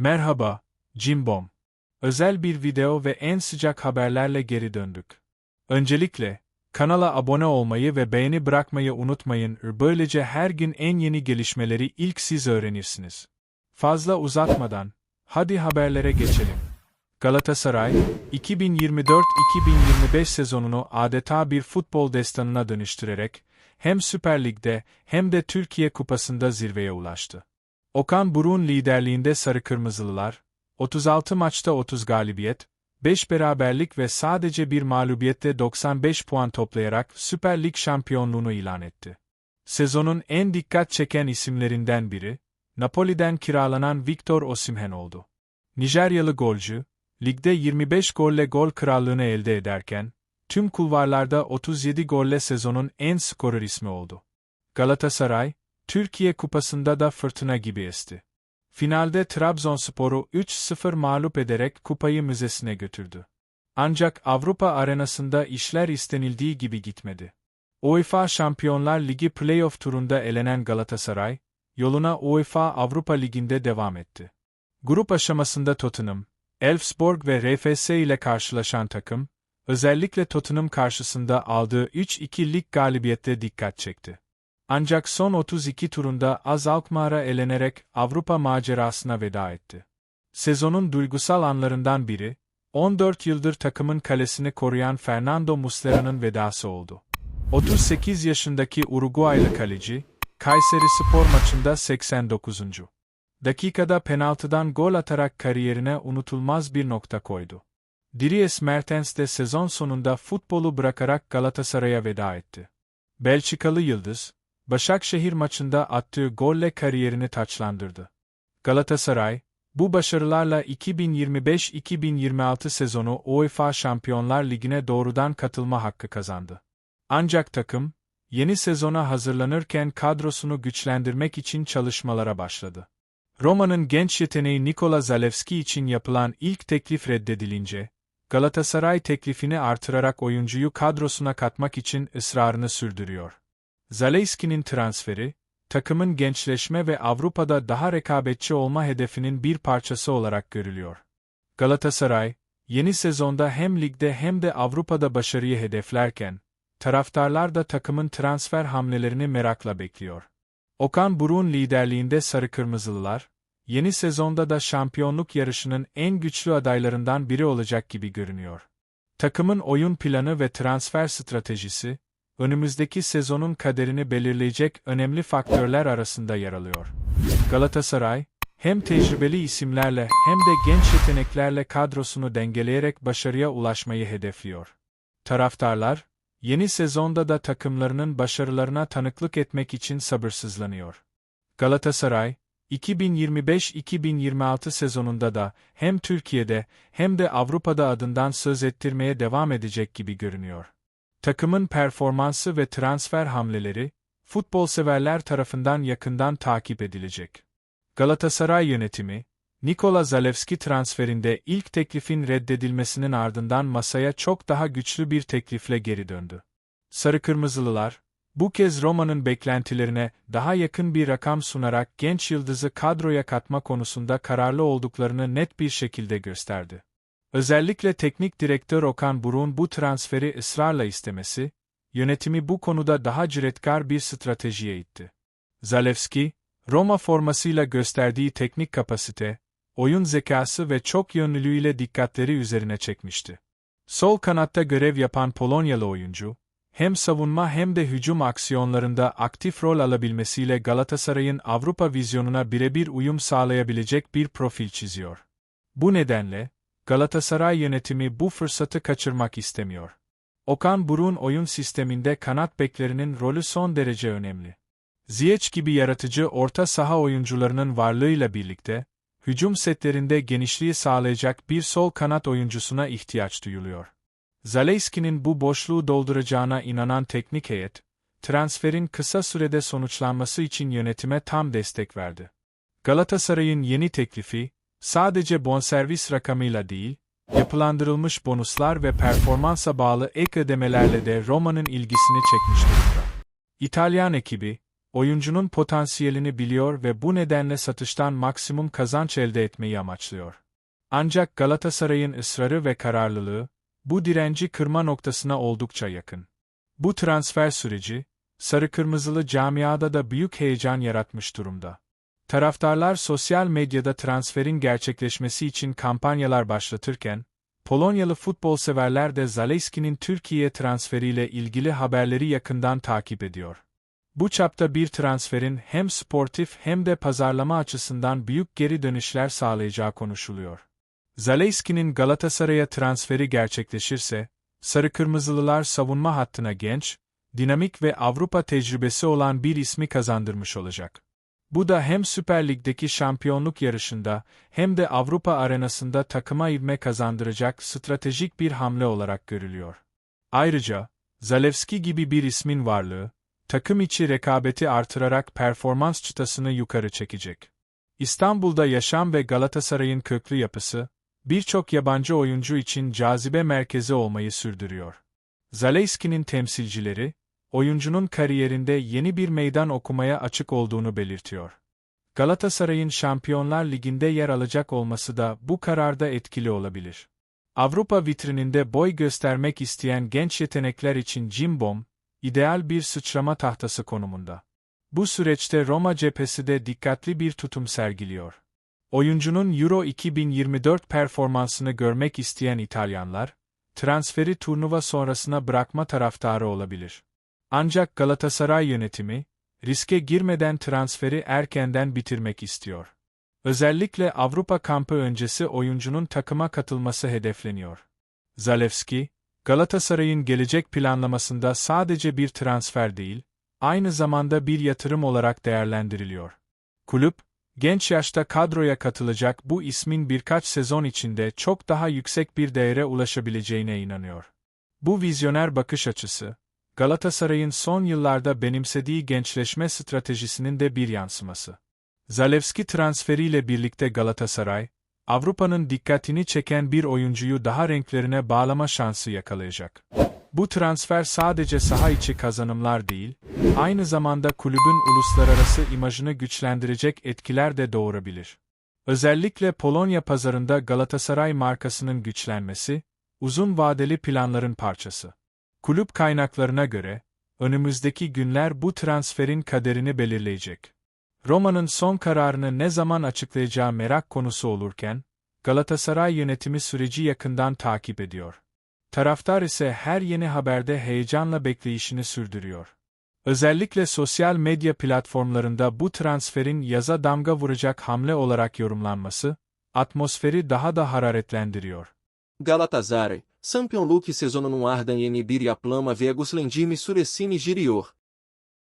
Merhaba, Cimbom. Özel bir video ve en sıcak haberlerle geri döndük. Öncelikle, kanala abone olmayı ve beğeni bırakmayı unutmayın. Böylece her gün en yeni gelişmeleri ilk siz öğrenirsiniz. Fazla uzatmadan, hadi haberlere geçelim. Galatasaray, 2024-2025 sezonunu adeta bir futbol destanına dönüştürerek, hem Süper Lig'de hem de Türkiye Kupası'nda zirveye ulaştı. Okan Buruk'un liderliğinde Sarı Kırmızılılar, 36 maçta 30 galibiyet, 5 beraberlik ve sadece bir mağlubiyette 95 puan toplayarak Süper Lig şampiyonluğunu ilan etti. Sezonun en dikkat çeken isimlerinden biri, Napoli'den kiralanan Victor Osimhen oldu. Nijeryalı golcü, ligde 25 golle gol krallığını elde ederken, tüm kulvarlarda 37 golle sezonun en skorer ismi oldu. Galatasaray, Türkiye Kupası'nda da fırtına gibi esti. Finalde Trabzonspor'u 3-0 mağlup ederek kupayı müzesine götürdü. Ancak Avrupa arenasında işler istenildiği gibi gitmedi. UEFA Şampiyonlar Ligi playoff turunda elenen Galatasaray, yoluna UEFA Avrupa Ligi'nde devam etti. Grup aşamasında Tottenham, Elfsborg ve RFS ile karşılaşan takım, özellikle Tottenham karşısında aldığı 3-2 lig galibiyette dikkat çekti. Ancak son 32 turunda Az Alkmaar'a elenerek Avrupa macerasına veda etti. Sezonun duygusal anlarından biri, 14 yıldır takımın kalesini koruyan Fernando Muslera'nın vedası oldu. 38 yaşındaki Uruguaylı kaleci, Kayseri Spor maçında 89. dakikada penaltıdan gol atarak kariyerine unutulmaz bir nokta koydu. Dries Mertens de sezon sonunda futbolu bırakarak Galatasaray'a veda etti. Belçikalı Yıldız, Başakşehir maçında attığı golle kariyerini taçlandırdı. Galatasaray, bu başarılarla 2025-2026 sezonu UEFA Şampiyonlar Ligi'ne doğrudan katılma hakkı kazandı. Ancak takım, yeni sezona hazırlanırken kadrosunu güçlendirmek için çalışmalara başladı. Roma'nın genç yeteneği Nikola Zalewski için yapılan ilk teklif reddedilince, Galatasaray teklifini artırarak oyuncuyu kadrosuna katmak için ısrarını sürdürüyor. Zalewski'nin transferi, takımın gençleşme ve Avrupa'da daha rekabetçi olma hedefinin bir parçası olarak görülüyor. Galatasaray, yeni sezonda hem ligde hem de Avrupa'da başarıyı hedeflerken, taraftarlar da takımın transfer hamlelerini merakla bekliyor. Okan Buruk'un liderliğinde Sarı Kırmızılılar, yeni sezonda da şampiyonluk yarışının en güçlü adaylarından biri olacak gibi görünüyor. Takımın oyun planı ve transfer stratejisi, önümüzdeki sezonun kaderini belirleyecek önemli faktörler arasında yer alıyor. Galatasaray, hem tecrübeli isimlerle hem de genç yeteneklerle kadrosunu dengeleyerek başarıya ulaşmayı hedefliyor. Taraftarlar, yeni sezonda da takımlarının başarılarına tanıklık etmek için sabırsızlanıyor. Galatasaray, 2025-2026 sezonunda da hem Türkiye'de hem de Avrupa'da adından söz ettirmeye devam edecek gibi görünüyor. Takımın performansı ve transfer hamleleri, futbol severler tarafından yakından takip edilecek. Galatasaray yönetimi, Nikola Zalewski transferinde ilk teklifin reddedilmesinin ardından masaya çok daha güçlü bir teklifle geri döndü. Sarı Kırmızılılar, bu kez Roma'nın beklentilerine daha yakın bir rakam sunarak genç yıldızı kadroya katma konusunda kararlı olduklarını net bir şekilde gösterdi. Özellikle teknik direktör Okan Buruk'un bu transferi ısrarla istemesi, yönetimi bu konuda daha cüretkar bir stratejiye itti. Zalewski, Roma formasıyla gösterdiği teknik kapasite, oyun zekası ve çok yönlülüğüyle dikkatleri üzerine çekmişti. Sol kanatta görev yapan Polonyalı oyuncu, hem savunma hem de hücum aksiyonlarında aktif rol alabilmesiyle Galatasaray'ın Avrupa vizyonuna birebir uyum sağlayabilecek bir profil çiziyor. Bu nedenle, Galatasaray yönetimi bu fırsatı kaçırmak istemiyor. Okan Buruk'un oyun sisteminde kanat beklerinin rolü son derece önemli. Ziyech gibi yaratıcı orta saha oyuncularının varlığıyla birlikte, hücum setlerinde genişliği sağlayacak bir sol kanat oyuncusuna ihtiyaç duyuluyor. Zalewski'nin bu boşluğu dolduracağına inanan teknik heyet, transferin kısa sürede sonuçlanması için yönetime tam destek verdi. Galatasaray'ın yeni teklifi, sadece bonservis rakamıyla değil, yapılandırılmış bonuslar ve performansa bağlı ek ödemelerle de Roma'nın ilgisini çekmiş durumda. İtalyan ekibi, oyuncunun potansiyelini biliyor ve bu nedenle satıştan maksimum kazanç elde etmeyi amaçlıyor. Ancak Galatasaray'ın ısrarı ve kararlılığı, bu direnci kırma noktasına oldukça yakın. Bu transfer süreci, sarı kırmızılı camiada da büyük heyecan yaratmış durumda. Taraftarlar sosyal medyada transferin gerçekleşmesi için kampanyalar başlatırken, Polonyalı futbol severler de Zalewski'nin Türkiye transferiyle ilgili haberleri yakından takip ediyor. Bu çapta bir transferin hem sportif hem de pazarlama açısından büyük geri dönüşler sağlayacağı konuşuluyor. Zalewski'nin Galatasaray'a transferi gerçekleşirse, Sarı Kırmızılılar savunma hattına genç, dinamik ve Avrupa tecrübesi olan bir ismi kazandırmış olacak. Bu da hem Süper Lig'deki şampiyonluk yarışında hem de Avrupa arenasında takıma ivme kazandıracak stratejik bir hamle olarak görülüyor. Ayrıca, Zalewski gibi bir ismin varlığı, takım içi rekabeti artırarak performans çıtasını yukarı çekecek. İstanbul'da yaşam ve Galatasaray'ın köklü yapısı, birçok yabancı oyuncu için cazibe merkezi olmayı sürdürüyor. Zalewski'nin temsilcileri, oyuncunun kariyerinde yeni bir meydan okumaya açık olduğunu belirtiyor. Galatasaray'ın Şampiyonlar Ligi'nde yer alacak olması da bu kararda etkili olabilir. Avrupa vitrininde boy göstermek isteyen genç yetenekler için Cimbom, ideal bir sıçrama tahtası konumunda. Bu süreçte Roma cephesi de dikkatli bir tutum sergiliyor. Oyuncunun Euro 2024 performansını görmek isteyen İtalyanlar, transferi turnuva sonrasına bırakma taraftarı olabilir. Ancak Galatasaray yönetimi, riske girmeden transferi erkenden bitirmek istiyor. Özellikle Avrupa kampı öncesi oyuncunun takıma katılması hedefleniyor. Zalewski, Galatasaray'ın gelecek planlamasında sadece bir transfer değil, aynı zamanda bir yatırım olarak değerlendiriliyor. Kulüp, genç yaşta kadroya katılacak bu ismin birkaç sezon içinde çok daha yüksek bir değere ulaşabileceğine inanıyor. Bu vizyoner bakış açısı, Galatasaray'ın son yıllarda benimsediği gençleşme stratejisinin de bir yansıması. Zalewski transferiyle birlikte Galatasaray, Avrupa'nın dikkatini çeken bir oyuncuyu daha renklerine bağlama şansı yakalayacak. Bu transfer sadece saha içi kazanımlar değil, aynı zamanda kulübün uluslararası imajını güçlendirecek etkiler de doğurabilir. Özellikle Polonya pazarında Galatasaray markasının güçlenmesi, uzun vadeli planların parçası. Kulüp kaynaklarına göre, önümüzdeki günler bu transferin kaderini belirleyecek. Roma'nın son kararını ne zaman açıklayacağı merak konusu olurken, Galatasaray yönetimi süreci yakından takip ediyor. Taraftar ise her yeni haberde heyecanla bekleyişini sürdürüyor. Özellikle sosyal medya platformlarında bu transferin yaza damga vuracak hamle olarak yorumlanması, atmosferi daha da hararetlendiriyor. Galatasaray, Sampion Luke Sezonum Ardan Yenibiri plama Vegus Lendime Suresine Girior.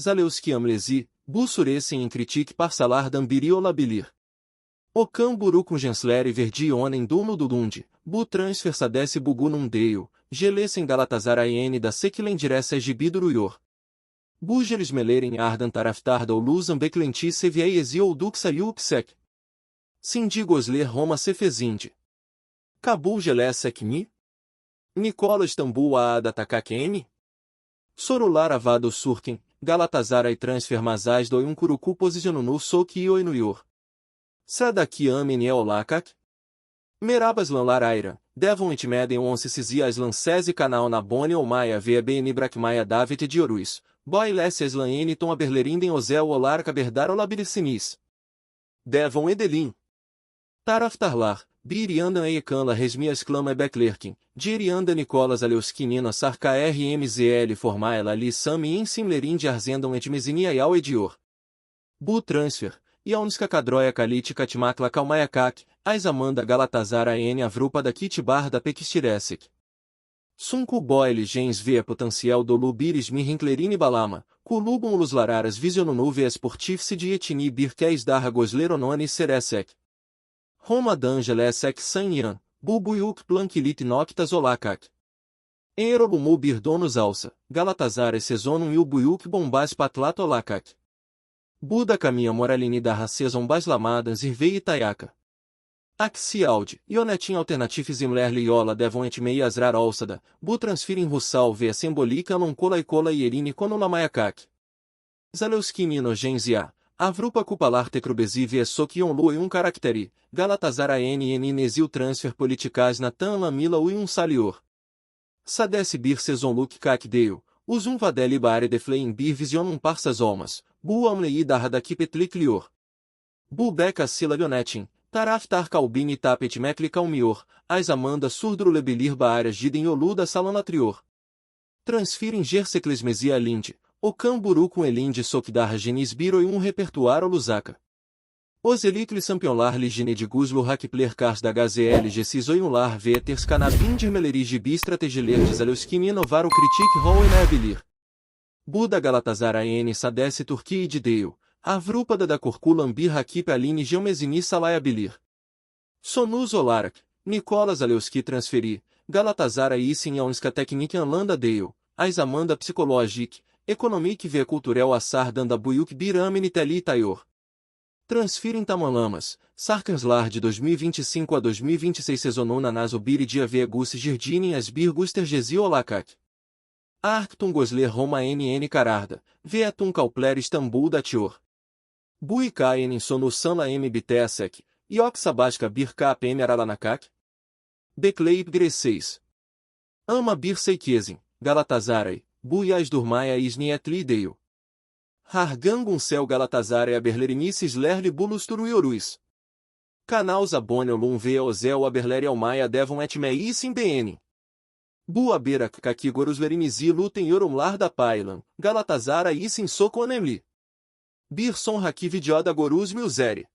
Zaleuski amlesi, Bussuresem em Critique Parsalar Dambiri Olabilir. Ocam Burucum Gensleri Verdionem Dumo Dudundi, Bu Transversadesse Bugunum deio, gelesen Galatazar n da Sequilendiressa Egibiduruyor. Bugeres Melerem Ardan Taraftarda Olusam Beclenti ou duxa Yuxek. Sindigosler Roma Cefezinde. Cabul Gelessec Mi, Nicola Istambul Aada Takakemi? Sorular Avado Surken, Galatasaray Transfer Mazais do Uncurucu Posicionunu Soki Oinuyor. Sadaki Amen Eolakak? Merabas Lanlaraira, Devon Itmeden Once Cisias Lancese Canal na Boni ou Maia VBN Brakmaia David Diorus, Boy Lesses Lan Tom Aberlerinden Ozel Olar Caberdar Olabilissinis. Devon Edelin. Taraftarlar, Birianda Ekanla Resmias Clama Beklerkin, Dirianda Nicolas Aleuskinina Sarka RMZL Formaela Ali Sami Insimlerin de Arzendam Edmezinia Yal Edior. Bu Transfer, Iaunisca Cadroia Kalit Katmakla Kalmayakak, Aisamanda Galatazara N Avrupa da Kitbar da Pekistiresek. Sunku Boyle Gens Via Potencial do Lubiris Mihinklerini Balama, Kulubum Lus Lararas Visionunu Via Sportif de Etni Birkeis Darra Gosleronone Seresek. Roma d'Angeles ex sanian, bulbuiuc planquilit noctas olacac. bir birdonus alça, Galatasar sezonum ilbuiuc bombas patlat olacac. Buda caminha moralini da racesam baslamadas irvei itaiaca. Axialde, ionetin e imler liola devon et devont meiasrar olsada, bu transferem russal via sembolica non cola e cola e erine conolamayacac. Zaleuskini inogensia, Avrupa cupalar tecrubesiv e sokion lu e um caracteri, Galatasaray nn inesil transfer politikaz natan lamila u um salior. Sadesse bir sezon luk kak deu, us um vadeli bare de flein bir visionum parsas omas, bu amlei dardaki petliklior. Bu beca silabionetin, taraftar calbini tapet mekli calmior, as amanda surdro lebelir baárias salonatrior. oluda salanatrior. Transferem gerseclesmesia linde, o Camburu com Elinde Sokdar Genisbiro e um repertuário Lusaka. Os Elitli Sampionlar Ligine de Guslo Hakpler Kars da HZL Gesizoyunlar Veters Canabindir Melerige Bistrategiler Desaleuskimi Inovar o Critique Rowen Abilir. Buda Galatazara N. Sadesse Turquia e Dideu, Avrúpada da Corculam Birrakip Aline Geomesini Salai Abilir. Sonuz Olarak, Nicolas Aleuski Transferi, galatazara Isin Yaunska Teknik Anlanda Deu, Aisamanda Psicologic, Economik ve kültürel asardan buyuk bir amenitel itayor. Transferem Tamalamas, Sarkanslar de 2025 a 2026 sezonou sezonuna nas Obiridia Vegus Girdini Asbirguster Gesiolakak. Arctum Gosler Roma NN Cararda, Veatum Calpler Istambul Datior. sonu Sonusanla M. Bitesek, Ioxabashka Bir Kap M. Aralanakak. Decleip greceis. Ama Bir Seikezin, Galatasaray. Buiás Durmaia Isni Etlideio. Harganguncel Galatazar Aberlerinices Lerle Bulus Turuioruis. Canal Zabonion Lum Veozel Aberleri Almaia Devon Etmei Simbn. Buaberak Kakigorus Lerinizi Lutem Yorumlar da Pailan, Galatazara Isin Soconemli. Birson Hakividioda Gorus Milzeri.